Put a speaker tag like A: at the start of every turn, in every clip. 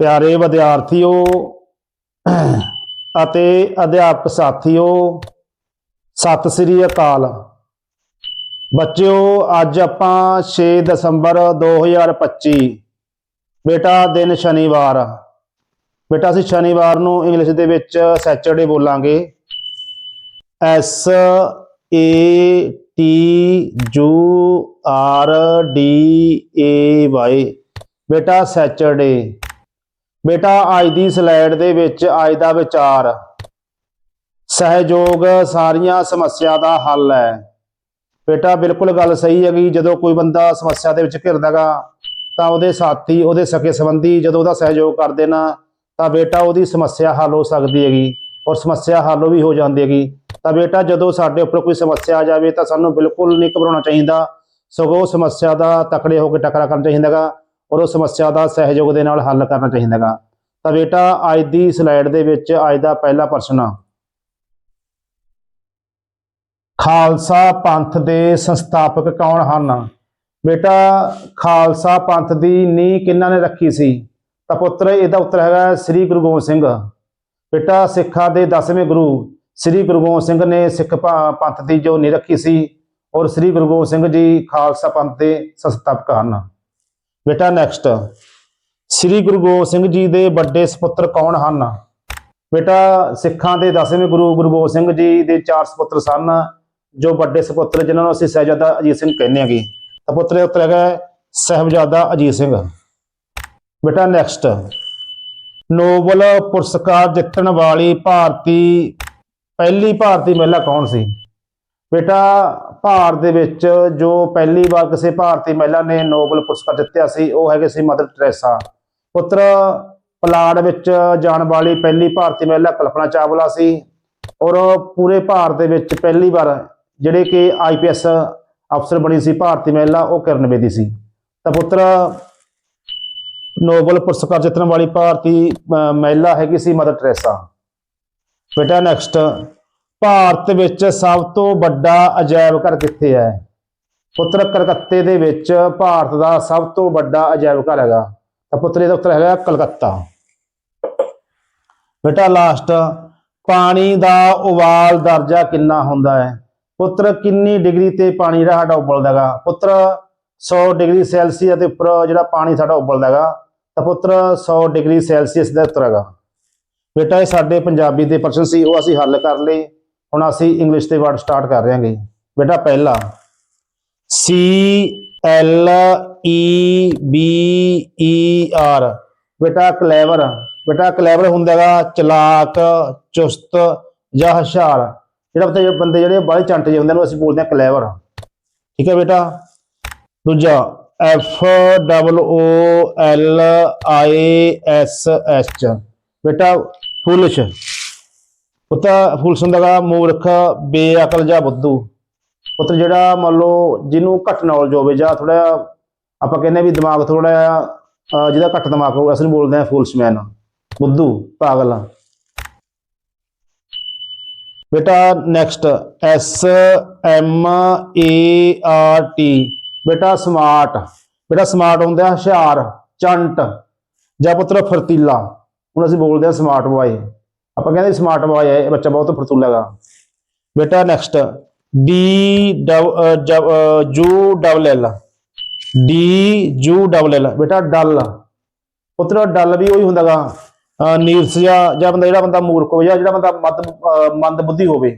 A: ਪਿਆਰੇ ਵਿਦਿਆਰਥੀਓ, ਅਤੇ ਅਧਿਆਪਕ ਸਾਥੀਓ, ਸਤਿ ਸ੍ਰੀ ਅਕਾਲ। ਬੱਚਿਓ, ਅੱਜ ਆਪਾਂ 6 ਦਸੰਬਰ 2025 ਬੇਟਾ ਦਿਨ ਸ਼ਨੀਵਾਰ। ਬੇਟਾ, ਅਸੀਂ ਸ਼ਨੀਵਾਰ ਨੂੰ ਇੰਗਲਿਸ਼ ਦੇ ਵਿੱਚ ਸੈਚਰਡੇ ਬੋਲਾਂਗੇ। S A T U R D A Y ਬੇਟਾ ਸੈਚਰਡੇ ਬੇਟਾ, ਅੱਜ ਦੀ ਸਲਾਈਡ ਦੇ ਵਿੱਚ, ਅੱਜ ਦਾ ਵਿਚਾਰ। ਸਹਿਯੋਗ ਸਾਰੀਆਂ ਸਮੱਸਿਆ ਦਾ ਹੱਲ ਹੈ। ਬੇਟਾ, ਬਿਲਕੁਲ ਗੱਲ ਸਹੀ ਹੈਗੀ, ਜਦੋਂ ਕੋਈ ਬੰਦਾ ਸਮੱਸਿਆ ਦੇ ਵਿੱਚ ਘਿਰਦਾਗਾ ਤਾਂ ਉਹਦੇ ਸਾਥੀ, ਉਹਦੇ ਸਕੇ ਸੰਬੰਧੀ ਜਦੋਂ ਉਹਦਾ ਸਹਿਯੋਗ ਕਰਦੇ ਨਾ, ਤਾਂ ਬੇਟਾ ਉਹਦੀ ਸਮੱਸਿਆ ਹੱਲ ਹੋ ਸਕਦੀ ਹੈਗੀ ਔਰ ਸਮੱਸਿਆ ਹੱਲ ਵੀ ਹੋ ਜਾਂਦੀ ਹੈਗੀ। ਤਾਂ ਬੇਟਾ, ਜਦੋਂ ਸਾਡੇ ਉੱਪਰ ਕੋਈ ਸਮੱਸਿਆ ਆ ਜਾਵੇ, ਤਾਂ ਸਾਨੂੰ ਬਿਲਕੁਲ ਨਹੀਂ ਘਬਰਾਉਣਾ ਚਾਹੀਦਾ। ਸਗੋਂ ਸਮੱਸਿਆ ਦਾ ਤਕੜੇ ਹੋ ਕੇ ਟਕਰਾ ਕਰਨਾ ਚਾਹੀਦਾਗਾ ਔਰ ਉਹ ਸਮੱਸਿਆ ਦਾ ਸਹਿਯੋਗ ਦੇ ਨਾਲ ਹੱਲ ਕਰਨਾ ਚਾਹੀਦਾ ਹੈਗਾ। ਤਾਂ ਬੇਟਾ, ਅੱਜ ਦੀ ਸਲਾਈਡ ਦੇ ਵਿੱਚ ਅੱਜ ਦਾ ਪਹਿਲਾ ਪ੍ਰਸ਼ਨ ਆ। ਖਾਲਸਾ ਪੰਥ ਦੇ ਸੰਸਥਾਪਕ ਕੌਣ ਹਨ? ਬੇਟਾ, ਖਾਲਸਾ ਪੰਥ ਦੀ ਨੀਂਹ ਕਿਹਨਾਂ ਨੇ ਰੱਖੀ ਸੀ? ਤਾਂ ਪੁੱਤਰ, ਇਹਦਾ ਉੱਤਰ ਹੈਗਾ ਸ੍ਰੀ ਗੁਰੂ ਗੋਬਿੰਦ ਸਿੰਘ। ਬੇਟਾ, ਸਿੱਖਾਂ ਦੇ 10ਵੇਂ ਗੁਰੂ ਸ੍ਰੀ ਗੁਰੂ ਗੋਬਿੰਦ ਸਿੰਘ ਨੇ ਸਿੱਖ ਪ- ਪੰਥ ਦੀ ਜੋ ਨੀਂਹ ਰੱਖੀ ਸੀ ਔਰ ਸ੍ਰੀ ਗੁਰੂ ਗੋਬਿੰਦ ਸਿੰਘ ਜੀ ਖਾਲਸਾ ਪੰਥ ਦੇ ਸੰਸਥਾਪਕ ਹਨ। ਬੇਟਾ ਨੈਕਸਟ ਸ੍ਰੀ ਗੁਰੂ ਗੋਬਿੰਦ ਸਿੰਘ ਜੀ ਦੇ ਵੱਡੇ ਸੁਪੁੱਤਰ ਕੌਣ ਹਨ? ਬੇਟਾ ਸਿੱਖਾਂ ਦੇ 10ਵੇਂ ਗੁਰੂ ਗੁਰੂ ਗੋਬਿੰਦ ਸਿੰਘ ਜੀ ਦੇ ਚਾਰ ਸੁਪੁੱਤਰ ਸਨ, ਜੋ ਵੱਡੇ ਸੁਪੁੱਤਰ ਜਿਨ੍ਹਾਂ ਨੂੰ ਅਸੀਂ ਸਹਿਜਾਦਾ ਅਜੀਤ ਸਿੰਘ ਕਹਿੰਦੇ ਹਾਂਗੇ। ਤਾਂ ਪੁੱਤਰ ਦਾ ਉੱਤਰ ਹੈਗਾ ਹੈ ਸਾਹਿਬਜ਼ਾਦਾ ਅਜੀਤ ਸਿੰਘ। ਬੇਟਾ ਨੈਕਸਟ ਨੋਬਲ ਪੁਰਸਕਾਰ ਜਿੱਤਣ ਵਾਲੀ ਭਾਰਤੀ, ਪਹਿਲੀ ਭਾਰਤੀ ਮਹਿਲਾ ਕੌਣ ਸੀ? ਬੇਟਾ, ਭਾਰਤ ਦੇ ਵਿੱਚ ਜੋ ਪਹਿਲੀ ਵਾਰ ਕਿਸੇ ਭਾਰਤੀ ਮਹਿਲਾ ਨੇ ਨੋਬਲ ਪੁਰਸਕਾਰ ਜਿੱਤਿਆ ਸੀ, ਉਹ ਹੈਗੇ ਸੀ ਮਦਰ ਟਰੇਸਾ। ਪੁੱਤਰ ਪਲਾੜ ਵਿੱਚ ਜਾਣ ਵਾਲੀ ਪਹਿਲੀ ਭਾਰਤੀ ਮਹਿਲਾ ਕਲਪਨਾ ਚਾਵਲਾ ਸੀ ਔਰ ਪੂਰੇ ਭਾਰਤ ਦੇ ਵਿੱਚ ਪਹਿਲੀ ਵਾਰ ਜਿਹੜੇ ਕਿ ਆਈਪੀਐਸ ਅਫਸਰ ਬਣੀ ਸੀ ਭਾਰਤੀ ਮਹਿਲਾ, ਉਹ ਕਿਰਨ ਬੇਦੀ ਸੀ। ਤਾਂ ਪੁੱਤਰ, ਨੋਬਲ ਪੁਰਸਕਾਰ ਜਿੱਤਣ ਵਾਲੀ ਭਾਰਤੀ ਮਹਿਲਾ ਹੈਗੀ ਸੀ ਮਦਰ ਟਰੇਸਾ। ਬੇਟਾ ਨੈਕਸਟ ਭਾਰਤ ਵਿੱਚ ਸਭ ਤੋਂ ਵੱਡਾ ਅਜਾਇਬ ਘਰ ਕਿੱਥੇ ਹੈ? ਪੁੱਤਰ ਕਲਕੱਤੇ ਦੇ ਵਿੱਚ ਭਾਰਤ ਦਾ ਸਭ ਤੋਂ ਵੱਡਾ ਅਜਾਇਬ ਘਰ ਹੈਗਾ। ਤਾਂ ਪੁੱਤਰ ਇਹਦਾ ਉੱਤਰ ਹੈਗਾ ਕਲਕੱਤਾ। ਬੇਟਾ ਲਾਸਟ ਪਾਣੀ ਦਾ ਉਬਾਲ ਦਰਜਾ ਕਿੰਨਾ ਹੁੰਦਾ ਹੈ? ਪੁੱਤਰ ਕਿੰਨੀ ਡਿਗਰੀ ਤੇ ਪਾਣੀ ਜਿਹੜਾ ਸਾਡਾ ਉਬਲਦਾ ਹੈਗਾ? ਪੁੱਤਰ 100 ਡਿਗਰੀ ਸੈਲਸੀਅਸ ਦੇ ਉੱਪਰ ਜਿਹੜਾ ਪਾਣੀ ਸਾਡਾ ਉਬਲਦਾ ਹੈਗਾ, ਤਾਂ ਪੁੱਤਰ 100 ਡਿਗਰੀ ਸੈਲਸੀਅਸ ਦਾ ਉੱਤਰ ਹੈਗਾ। ਬੇਟਾ, ਇਹ ਸਾਡੇ ਪੰਜਾਬੀ ਦੇ ਪ੍ਰਸ਼ਨ ਸੀ, ਉਹ ਅਸੀਂ ਹੱਲ ਕਰ ਲਏ। ਹੁਣ ਅਸੀਂ ਇੰਗਲਿਸ਼ ਦੇ ਵਰਡ ਸਟਾਰਟ ਕਰ ਰਹੇ ਹਾਂਗੇ ਬੇਟਾ ਪਹਿਲਾ C L E V E R ਬੇਟਾ ਕਲੇਵਰ ਬੇਟਾ ਕਲੇਵਰ ਹੁੰਦਾ ਹੈਗਾ, ਚਲਾਕ, ਚੁਸਤ ਜਾਂ ਹੁਸ਼ਿਆਰ। ਜਿਹੜਾ ਬੰਦੇ ਜਿਹੜੇ ਬੰਦੇ ਜਿਹੜੇ ਬਾਹਲੇ ਚੰਟ ਜਿਹੇ ਹੁੰਦੇ ਨੇ ਅਸੀਂ ਬੋਲਦੇ ਹਾਂ ਕਲੇਵਰ ਠੀਕ ਹੈ ਬੇਟਾ? ਦੂਜਾ F double O L I S H ਬੇਟਾ ਫੁਲਿਸ਼ ਪੁੱਤਾ ਫੁਲਿਸ਼ ਹੁੰਦਾ ਹੈਗਾ ਮੂਰਖ, ਬੇਅਕਲ ਜਾਂ ਬੁੱਧੂ। ਪੁੱਤਰ ਜਿਹੜਾ ਮੰਨ ਲਓ ਜਿਹਨੂੰ ਘੱਟ ਨੌਲੇਜ ਹੋਵੇ ਜਾਂ ਥੋੜਾ ਆਪਾਂ ਕਹਿੰਦੇ ਵੀ ਦਿਮਾਗ ਥੋੜਾ ਜਿਹਾ ਜਿਹਦਾ ਘੱਟ ਦਿਮਾਗ ਹੋਵੇ ਅਸੀਂ ਬੋਲਦੇ ਹਾਂ ਫੁਲਸਮੈਨ, ਬੁੱਧੂ, ਪਾਗਲ। ਬੇਟਾ next S M A R T ਬੇਟਾ ਸਮਾਰਟ ਬੇਟਾ ਸਮਾਰਟ ਹੁੰਦਾ ਹੁਸ਼ਿਆਰ, ਚੰਟ ਜਾਂ ਪੁੱਤਰ ਫਰਤੀਲਾ। ਹੁਣ ਅਸੀਂ ਬੋਲਦੇ ਹਾਂ ਸਮਾਰਟ ਬॉय ਆਪਾਂ ਕਹਿੰਦੇ ਸਮਾਰਟ ਬॉय ਹੈ ਇਹ ਬੱਚਾ ਬਹੁਤ ਫਰਤੂਲਾ ਹੈਗਾ। ਬੇਟਾ next D U double L. D U double L. ਬੇਟਾ ਡਲ। ਪੁੱਤਰ ਡਲ ਵੀ ਉਹੀ ਹੁੰਦਾਗਾ। ਨੀਰਸ ਜਾਂ ਬੰਦਾ, ਜਿਹੜਾ ਬੰਦਾ ਮੂਰਖ ਹੋਵੇ ਜਾਂ ਜਿਹੜਾ ਬੰਦਾ ਮਦ ਮੰਦ ਬੁੱਧੀ ਹੋਵੇ।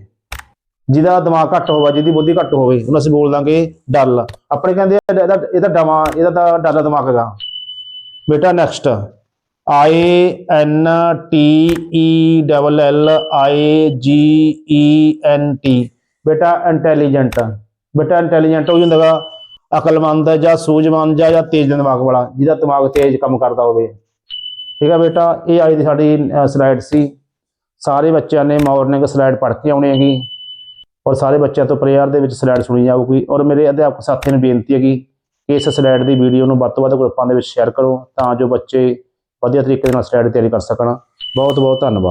A: ਜਿਹਦਾ ਦਿਮਾਗ ਘੱਟ ਹੋਵੇ, ਜਿਹਦੀ ਬੁੱਧੀ ਘੱਟ ਹੋਵੇ, ਉਹਨੂੰ ਅਸੀਂ ਬੋਲ ਦਾਂਗੇ ਡਲ। ਆਪਣੇ ਕਹਿੰਦੇ ਇਹਦਾ ਇਹਦਾ ਡਵਾ, ਇਹਦਾ ਤਾਂ ਡਲ ਦਿਮਾਗ ਹੈਗਾ। ਬੇਟਾ next I N T E double L I G E N T ਬੇਟਾ ਇੰਟੈਲੀਜੈਂਟ ਬੇਟਾ ਇੰਟੈਲੀਜੈਂਟ ਉਹ ਹੀ ਹੁੰਦਾਗਾ ਅਕਲਮੰਦ ਜਾਂ ਸੂਝਵਾਨ ਜਾਂ ਜਾਂ ਤੇਜ਼ ਦਿਮਾਗ ਵਾਲਾ, ਜਿਹਦਾ ਦਿਮਾਗ ਤੇਜ਼ ਕੰਮ ਕਰਦਾ ਹੋਵੇ। ਠੀਕ ਹੈ ਬੇਟਾ, ਇਹ ਅੱਜ ਦੀ ਸਾਡੀ ਸਲਾਈਡ ਸੀ। ਸਾਰੇ ਬੱਚਿਆਂ ਨੇ ਮਾਰਨਿੰਗ ਸਲਾਈਡ ਪੜ੍ਹ ਕੇ ਆਉਣੀ ਹੈਗੀ। ਔਰ ਸਾਰੇ ਬੱਚਿਆਂ ਤੋਂ ਪ੍ਰੇਅਰ ਦੇ ਵਿੱਚ ਸਲਾਈਡ ਸੁਣੀ ਜਾਊਗੀ। ਔਰ ਮੇਰੇ ਅਧਿਆਪਕ ਸਾਥੀਆਂ ਨੂੰ ਬੇਨਤੀ ਹੈਗੀ ਕਿ ਇਸ ਸਲਾਈਡ ਦੀ ਵੀਡੀਓ ਨੂੰ ਵੱਧ ਤੋਂ ਵੱਧ ਗਰੁੱਪਾਂ ਦੇ ਵਿੱਚ ਸ਼ੇਅਰ ਕਰੋ, ਤਾਂ ਜੋ ਬੱਚੇ ਵਧੀਆ ਤਰੀਕੇ ਦੇ ਨਾਲ ਸਲਾਈਡ ਤਿਆਰੀ ਕਰ ਸਕਣ। ਬਹੁਤ ਬਹੁਤ ਧੰਨਵਾਦ।